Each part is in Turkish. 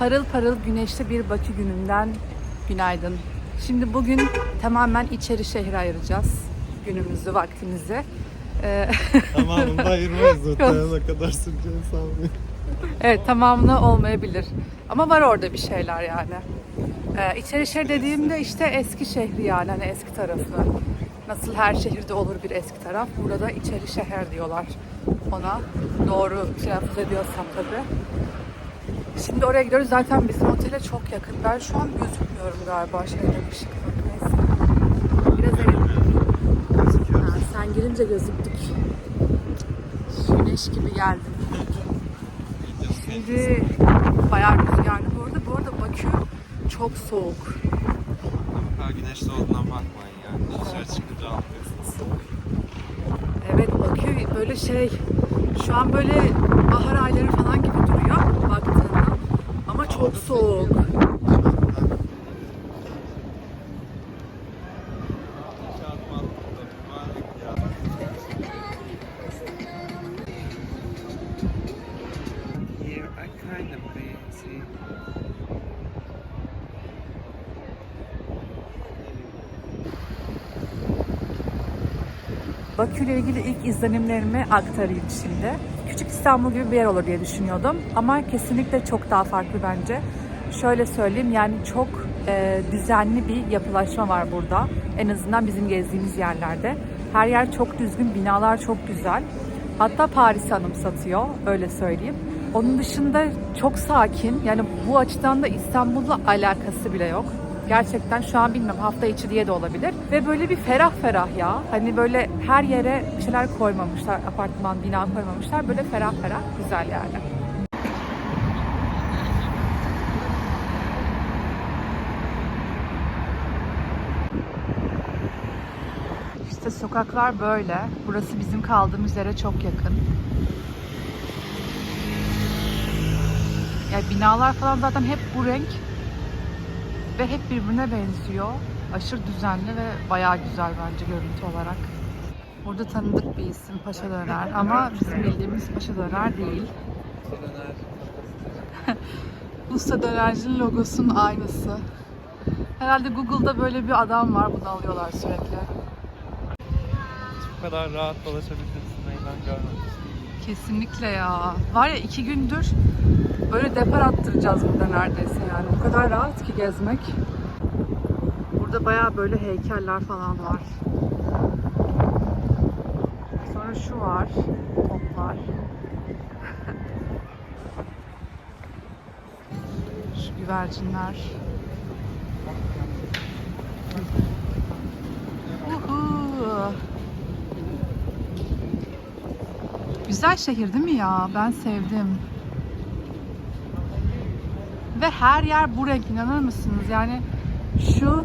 Parıl parıl güneşli bir Bakü gününden günaydın. Şimdi bugün tamamen içeri şehre ayıracağız günümüzü, vaktimizi. Ee, Tamamını ayırmayız o kadar süreceğini sanmıyorum. evet tamamını olmayabilir. Ama var orada bir şeyler yani. Ee, içeri şehir dediğimde işte eski şehri yani hani eski tarafı. Nasıl her şehirde olur bir eski taraf. Burada da içeri şehir diyorlar ona. Doğru telaffuz ediyorsam tabii. Şimdi oraya gidiyoruz. Zaten bizim otele çok yakın. Ben şu an gözükmüyorum galiba şeyde ışık. Neyse. Biraz eğlenelim. Ha, sen girince gözüktük. Güneş gibi geldin. Şimdi bayağı rüzgarlı. Bu arada, bu arada Bakü çok soğuk. Ha güneşli olduğundan bakmayın yani. Dışarı çıkınca anlıyorsunuz. Evet Bakü böyle şey şu an böyle bahar ayları falan gibi duruyor çok soğuk. Bakü ile ilgili ilk izlenimlerimi aktarayım şimdi. Küçük İstanbul gibi bir yer olur diye düşünüyordum ama kesinlikle çok daha farklı bence. Şöyle söyleyeyim yani çok e, düzenli bir yapılaşma var burada. En azından bizim gezdiğimiz yerlerde. Her yer çok düzgün, binalar çok güzel. Hatta Paris'i anımsatıyor, öyle söyleyeyim. Onun dışında çok sakin. Yani bu açıdan da İstanbul'la alakası bile yok. Gerçekten şu an bilmiyorum hafta içi diye de olabilir. Ve böyle bir ferah ferah ya. Hani böyle her yere bir şeyler koymamışlar. Apartman, bina koymamışlar. Böyle ferah ferah güzel yani. İşte sokaklar böyle. Burası bizim kaldığımız yere çok yakın. Ya binalar falan zaten hep bu renk ve hep birbirine benziyor. Aşırı düzenli ve bayağı güzel bence görüntü olarak. Burada tanıdık bir isim Paşa Döner ama bizim bildiğimiz Paşa Döner değil. Usta Dönerci'nin logosunun aynısı. Herhalde Google'da böyle bir adam var bunu alıyorlar sürekli. Bu kadar rahat dolaşabildiğinizi ben görmemiştim. Kesinlikle ya. Var ya iki gündür böyle depar attıracağız burada neredeyse yani. O kadar rahat ki gezmek. Burada bayağı böyle heykeller falan var. Sonra şu var. Toplar. şu güvercinler. Uhu. Güzel şehir değil mi ya? Ben sevdim. Ve her yer bu renk inanır mısınız? Yani şu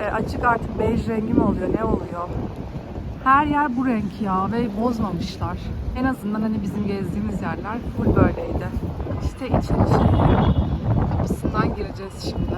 e, açık artık bej rengi mi oluyor ne oluyor? Her yer bu renk ya ve bozmamışlar. En azından hani bizim gezdiğimiz yerler full böyleydi. İşte içeri şehir kapısından gireceğiz şimdi.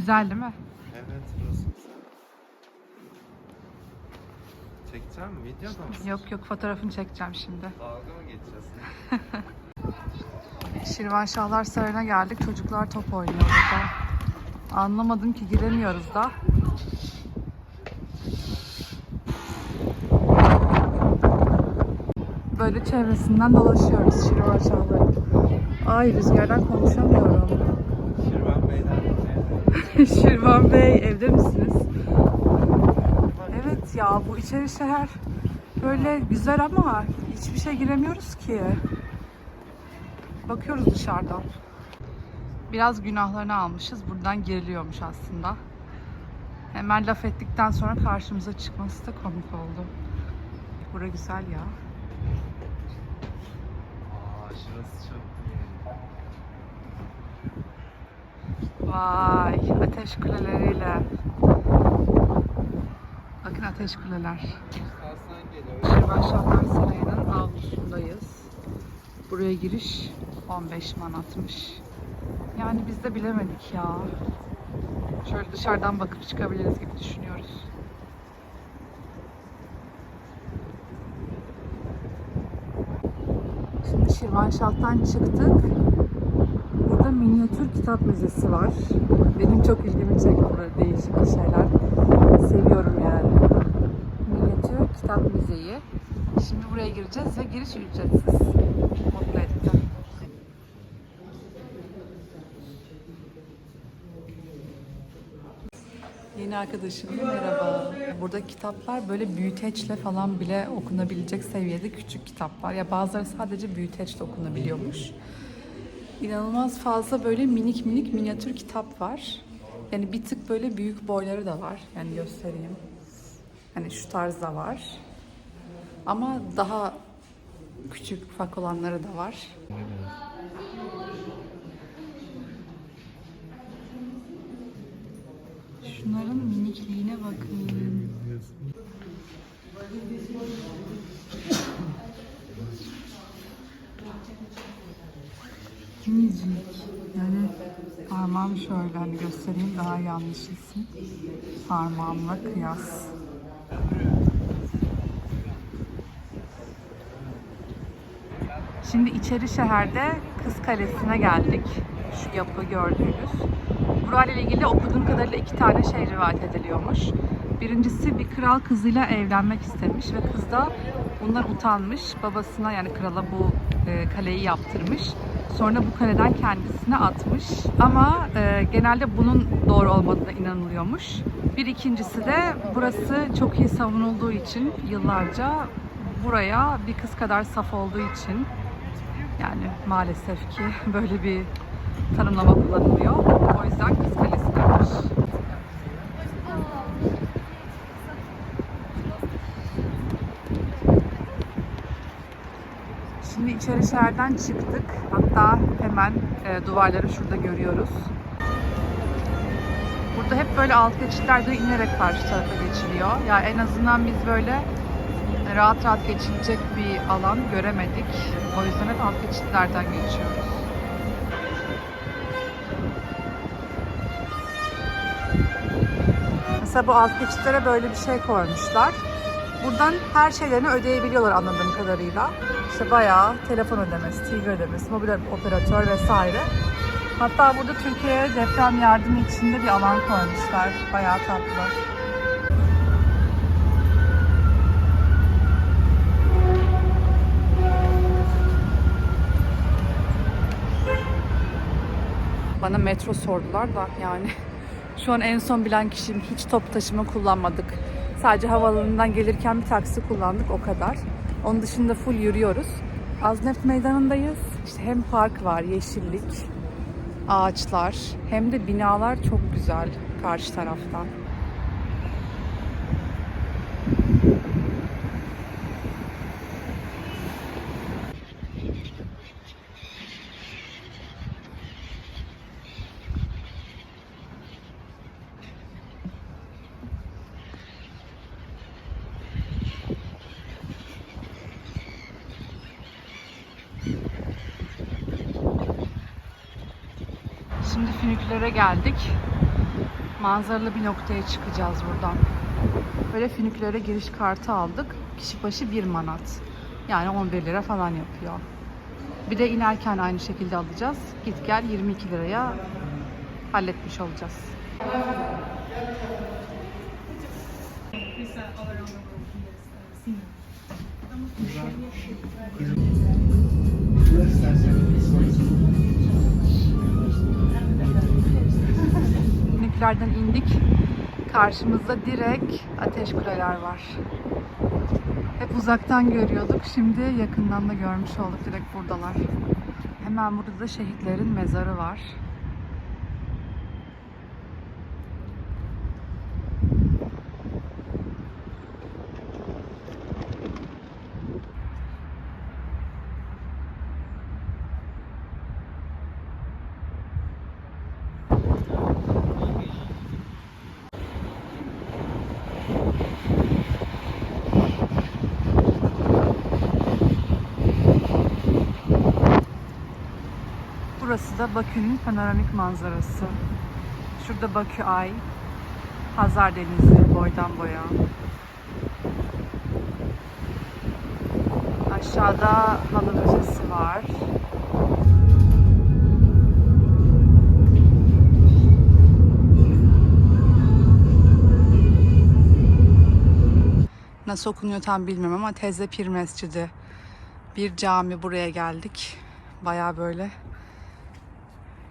Güzel değil mi? Evet burası güzel. Çekeceğim mi? Videoda mısın? Yok yok fotoğrafını çekeceğim şimdi. Dalga mı geçeceğiz? Şirvanşahlar Sarayı'na geldik. Çocuklar top oynuyor burada. Anlamadım ki giremiyoruz da. Böyle çevresinden dolaşıyoruz Şirvanşahların. Ay rüzgardan konuşamıyorum. Şirvan Bey evde misiniz? Evet ya bu içeri şehir böyle güzel ama hiçbir şey giremiyoruz ki. Bakıyoruz dışarıdan. Biraz günahlarını almışız. Buradan giriliyormuş aslında. Hemen laf ettikten sonra karşımıza çıkması da komik oldu. Bura güzel ya. Vay ateş kuleleriyle. Bakın ateş kuleler. Şirvanşahlar Sarayı'nın avlusundayız. Buraya giriş 15 manatmış. Yani biz de bilemedik ya. Şöyle dışarıdan bakıp çıkabiliriz gibi düşünüyoruz. Şimdi Şirvanşah'tan çıktık. Burada minyatür kitap müzesi var. Benim çok ilgimi çekti böyle değişik şeyler. Seviyorum yani. Minyatür kitap müzeyi. Şimdi buraya gireceğiz ve giriş ücretsiz. Mutlu etti. Yeni arkadaşım merhaba. Burada kitaplar böyle büyüteçle falan bile okunabilecek seviyede küçük kitaplar. Ya bazıları sadece büyüteçle okunabiliyormuş. İnanılmaz fazla böyle minik minik minyatür kitap var. Yani bir tık böyle büyük boyları da var. Yani göstereyim. Hani şu tarzda var. Ama daha küçük ufak olanları da var. Şunların minikliğine bakın. Minicik. Yani parmağım şöyle hani göstereyim daha iyi anlaşılsın. Parmağımla kıyas. Şimdi içeri şehirde Kız Kalesi'ne geldik. Şu yapı gördüğünüz. Burayla ilgili okuduğum kadarıyla iki tane şey rivayet ediliyormuş. Birincisi bir kral kızıyla evlenmek istemiş ve kız da bundan utanmış. Babasına yani krala bu e, kaleyi yaptırmış. Sonra bu kaleden kendisine atmış. Ama e, genelde bunun doğru olmadığına inanılıyormuş. Bir ikincisi de burası çok iyi savunulduğu için yıllarca buraya bir kız kadar saf olduğu için yani maalesef ki böyle bir tanımlama kullanılıyor. O yüzden Kız Kalesi demiş. Şehirden çıktık. Hatta hemen e, duvarları şurada görüyoruz. Burada hep böyle alt geçitlerde inerek karşı tarafa geçiliyor. Ya en azından biz böyle rahat rahat geçilecek bir alan göremedik. O yüzden hep alt geçitlerden geçiyoruz. Mesela bu alt geçitlere böyle bir şey koymuşlar. Buradan her şeylerini ödeyebiliyorlar anladığım kadarıyla. İşte bayağı telefon ödemesi, TV ödemesi, mobil operatör vesaire. Hatta burada Türkiye'ye deprem yardımı içinde bir alan koymuşlar. Bayağı tatlı. Bana metro sordular da yani şu an en son bilen kişiyim. Hiç top taşıma kullanmadık. Sadece havaalanından gelirken bir taksi kullandık o kadar. Onun dışında full yürüyoruz. Azneft Meydanı'ndayız. İşte hem park var, yeşillik, ağaçlar hem de binalar çok güzel karşı taraftan. Finikülere geldik. Manzaralı bir noktaya çıkacağız buradan. Böyle Finikülere giriş kartı aldık. Kişi başı 1 manat. Yani 11 lira falan yapıyor. Bir de inerken aynı şekilde alacağız. Git gel 22 liraya halletmiş olacağız. Finikülerden indik. Karşımızda direkt ateş kuleler var. Hep uzaktan görüyorduk. Şimdi yakından da görmüş olduk. Direkt buradalar. Hemen burada da şehitlerin mezarı var. Burası da Bakü'nün panoramik manzarası. Şurada Bakü Ay, Hazar Denizi boydan boya. Aşağıda halı müzesi var. Nasıl okunuyor tam bilmiyorum ama Tezze Pir Mescidi. Bir cami buraya geldik. Baya böyle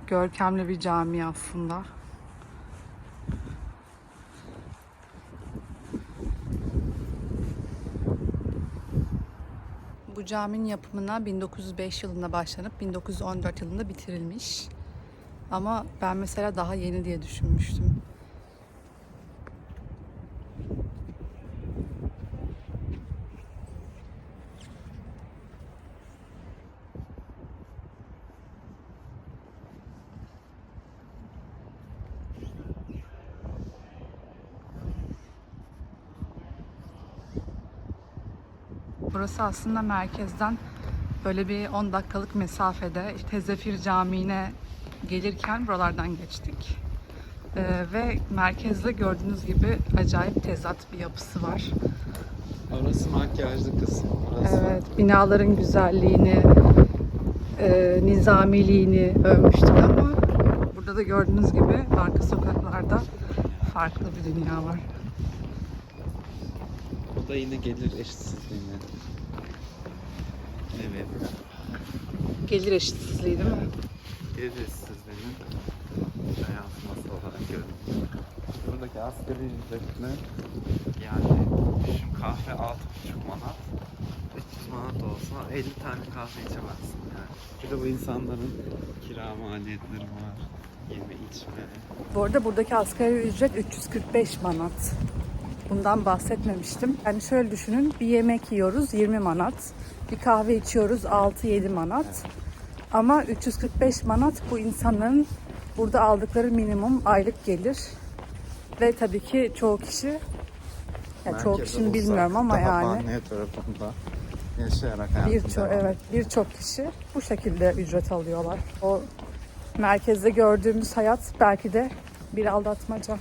görkemli bir cami aslında. Bu caminin yapımına 1905 yılında başlanıp 1914 yılında bitirilmiş. Ama ben mesela daha yeni diye düşünmüştüm. Burası aslında merkezden böyle bir 10 dakikalık mesafede işte Zefir Camii'ne gelirken buralardan geçtik. Ee, ve merkezde gördüğünüz gibi acayip tezat bir yapısı var. Orası makyajlı kısmı. Orası Evet, binaların güzelliğini, e, nizamiliğini övmüştük ama burada da gördüğünüz gibi arka sokaklarda farklı bir dünya var. Bu da yine gelir eşitsizliğine. Evet. Gelir eşitsizliği değil mi? Gelir eşitsizliğinin yansıması olarak görünüyor. Buradaki asgari ücretle yani düşün kahve 6,5 manat 300 manat olsa 50 tane kahve içemezsin yani. Bir de bu insanların kira maliyetleri var. Yeme içme. Bu arada buradaki asgari ücret 345 manat. Bundan bahsetmemiştim. Yani şöyle düşünün, bir yemek yiyoruz 20 manat, bir kahve içiyoruz 6-7 manat. Ama 345 manat bu insanların burada aldıkları minimum aylık gelir. Ve tabii ki çoğu kişi, ya çoğu kişinin bilmiyorum ama yani tarafında yaşayarak birçok evet birçok kişi bu şekilde ücret alıyorlar. O merkezde gördüğümüz hayat belki de bir aldatmaca.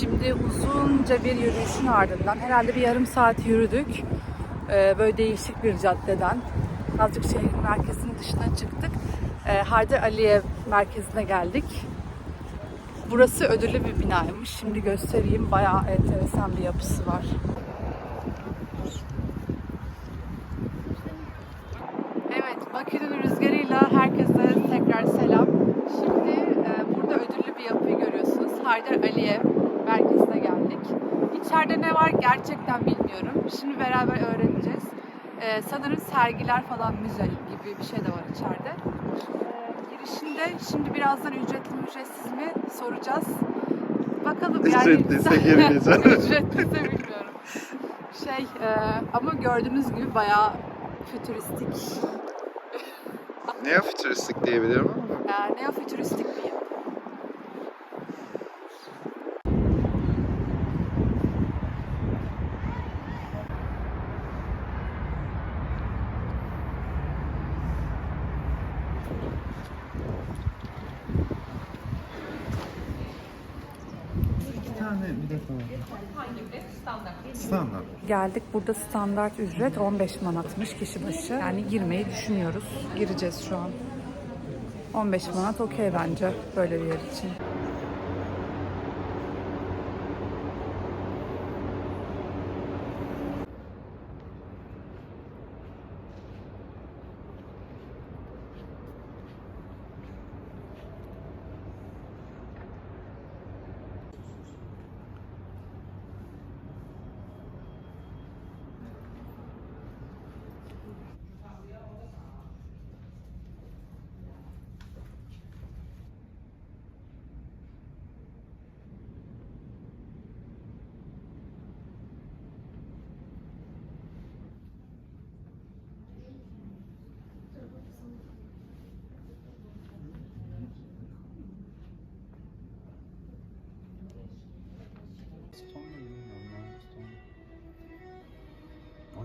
Şimdi uzunca bir yürüyüşün ardından herhalde bir yarım saat yürüdük. Ee, böyle değişik bir caddeden. Azıcık şehrin merkezinin dışına çıktık. Ee, Haydar Aliyev merkezine geldik. Burası ödüllü bir binaymış. Şimdi göstereyim. Bayağı enteresan bir yapısı var. Evet, Bakü'nün rüzgarıyla herkese tekrar selam. Şimdi e, burada ödüllü bir yapıyı görüyorsunuz. Haydar Aliyev merkezine geldik. İçeride ne var gerçekten bilmiyorum. Şimdi beraber öğreneceğiz. Sanırım sergiler falan müze gibi bir şey de var içeride. E, girişinde şimdi birazdan ücretli mi ücretsiz mi soracağız. Bakalım yani. Ücretliyse girmeyeceğim. Ücretliyse bilmiyorum. Şey e, ama gördüğünüz gibi bayağı fütüristik Neo futuristik diyebilirim ama yani neofütüristik bir yapı. bir tane bir de Standart. Geldik burada standart ücret 15 manatmış kişi başı. Yani girmeyi düşünüyoruz. Gireceğiz şu an. 15 manat okey bence böyle bir yer için.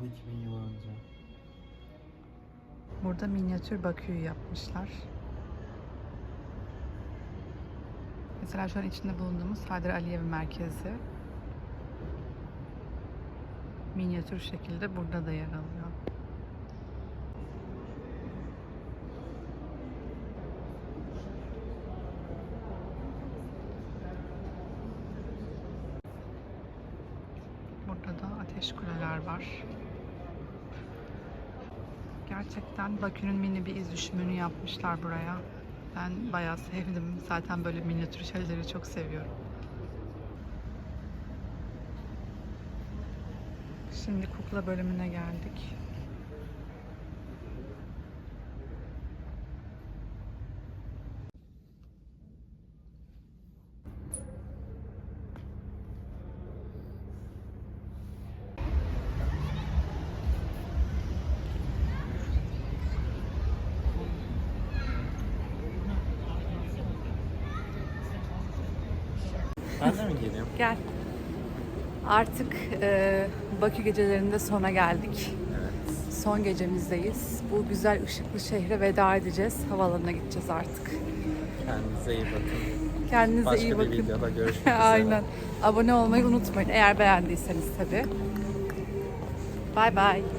kaldı 2000 yıl önce. Burada minyatür Bakü'yü yapmışlar. Mesela şu an içinde bulunduğumuz Hadir Aliyev Merkezi minyatür şekilde burada da yer alıyor. Burada da ateş kuleler var. Gerçekten Bakü'nün mini bir iz düşümünü yapmışlar buraya. Ben bayağı sevdim. Zaten böyle minyatür şeyleri çok seviyorum. Şimdi kukla bölümüne geldik. Ben de mi geleyim? Gel. Artık e, Bakü gecelerinde sona geldik. Evet. Son gecemizdeyiz. Bu güzel ışıklı şehre veda edeceğiz. Havaalanına gideceğiz artık. Kendinize iyi bakın. Kendinize Başka iyi bir bakın. videoda görüşmek üzere. Aynen. Abone olmayı unutmayın eğer beğendiyseniz tabii. Bay bay.